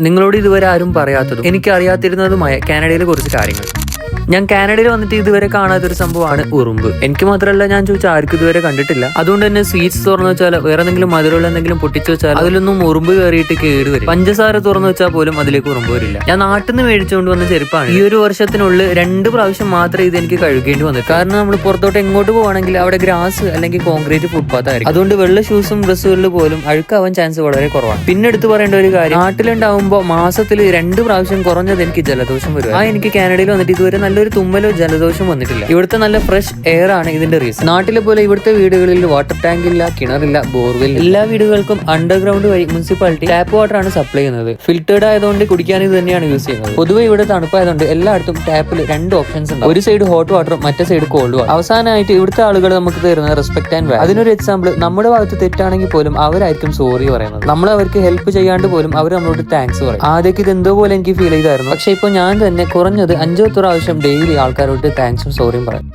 നിങ്ങളോട് ഇതുവരെ ആരും പറയാത്തതും എനിക്ക് അറിയാത്തിരുന്നതുമായ കാനഡയിലെ കുറച്ച് കാര്യങ്ങൾ. ഞാൻ കാനഡയിൽ വന്നിട്ട് ഇതുവരെ കാണാത്ത കാണാത്തൊരു സംഭവമാണ് ഉറുമ്പ്. എനിക്ക് മാത്രമല്ല ഞാൻ ചോദിച്ചാൽ ആർക്കും ഇതുവരെ കണ്ടിട്ടില്ല. അതുകൊണ്ട് തന്നെ സ്വീറ്റ്സ് തുറന്നു വെച്ചാൽ വേറെ എന്തെങ്കിലും മധുരമുള്ള എന്തെങ്കിലും പൊട്ടിച്ചു വെച്ചാൽ അതിലൊന്നും ഉറുമ്പ് കയറിയിട്ട് കേട് വരും പഞ്ചസാര തുറന്നു വെച്ചാൽ പോലും അതിലേക്ക് ഉറുമ്പ് വരില്ല. ഞാൻ നാട്ടിൽ നിന്ന് മേടിച്ചുകൊണ്ട് വന്ന ചെരുപ്പാണ് ഈ ഒരു വർഷത്തിനുള്ളിൽ രണ്ട് പ്രാവശ്യം മാത്രമേ ഇത് എനിക്ക് കഴുകേണ്ടി വന്നത് കാരണം നമ്മൾ പുറത്തോട്ട് എങ്ങോട്ട് പോവാണെങ്കിൽ അവിടെ ഗ്രാസ് അല്ലെങ്കിൽ കോൺക്രീറ്റ് ഫുട്പാത്ത് ആയിരിക്കും അതുകൊണ്ട് വെള്ള ഷൂസും ഡ്രസ്സുകളിൽ പോലും അഴുക്കാവാൻ ചാൻസ് വളരെ കുറവാണ്. പിന്നെ എടുത്തു പറയേണ്ട ഒരു കാര്യം നാട്ടിലുണ്ടാവുമ്പോൾ മാസത്തിൽ രണ്ട് പ്രാവശ്യം കുറഞ്ഞത് എനിക്ക് ജലദോഷം വരും. ആ എനിക്ക് കാനഡയിൽ വന്നിട്ട് ഇതുവരെ നല്ലൊരു തുമ്മലോ ജലദോഷം വന്നിട്ടില്ല. ഇവിടുത്തെ നല്ല ഫ്രഷ് എയർ ആണ് ഇതിന്റെ റീസൺ നാട്ടിലെ പോലെ ഇവിടുത്തെ വീടുകളിൽ വാട്ടർ ടാങ്ക് ഇല്ല കിണറില്ല ബോർവെൽ എല്ലാ വീടുകൾക്കും അണ്ടർഗ്രൗണ്ട് വഴി മുനിസിപ്പാലിറ്റി ടാപ്പ് വാട്ടർ ആണ് സപ്ലൈ ചെയ്യുന്നത്. ഫിൽറ്റേർഡ് ആയതുകൊണ്ട് കുടിക്കാൻ ഇത് തന്നെയാണ് യൂസ് ചെയ്യുന്നത്. പൊതുവെ ഇവിടെ തണുപ്പായതുകൊണ്ട് എല്ലായിടത്തും ടാപ്പിൽ രണ്ട് ഓപ്ഷൻസ് ഉണ്ട് ഒരു സൈഡ് ഹോട്ട് വാട്ടറും മറ്റേ സൈഡ് കോൾഡ് വാട്ടർ അവസാനമായിട്ട് ഇവിടുത്തെ ആളുകൾ നമുക്ക് തരുന്ന റെസ്പെക്ട് ആൻഡ് അതിനൊരു എക്സാമ്പിൾ നമ്മുടെ ഭാഗത്ത് തെറ്റാണെങ്കിൽ പോലും അവരായിരിക്കും സോറി പറയുന്നത്. നമ്മൾ അവർക്ക് ഹെൽപ്പ് ചെയ്യാണ്ട് പോലും അവർ നമ്മളോട് താങ്ക്സ് പറയും. ആദ്യമൊക്കെ ഇത് എന്തോ പോലെ എനിക്ക് ഫീൽ ചെയ്തായിരുന്നു. പക്ഷെ ഇപ്പൊ ഞാൻ തന്നെ കുറഞ്ഞത് അഞ്ചോ പ്രാവശ്യം ഡെയിലി ആൾക്കാരോട്ട് താങ്ക്സും സോറിയും പറയും.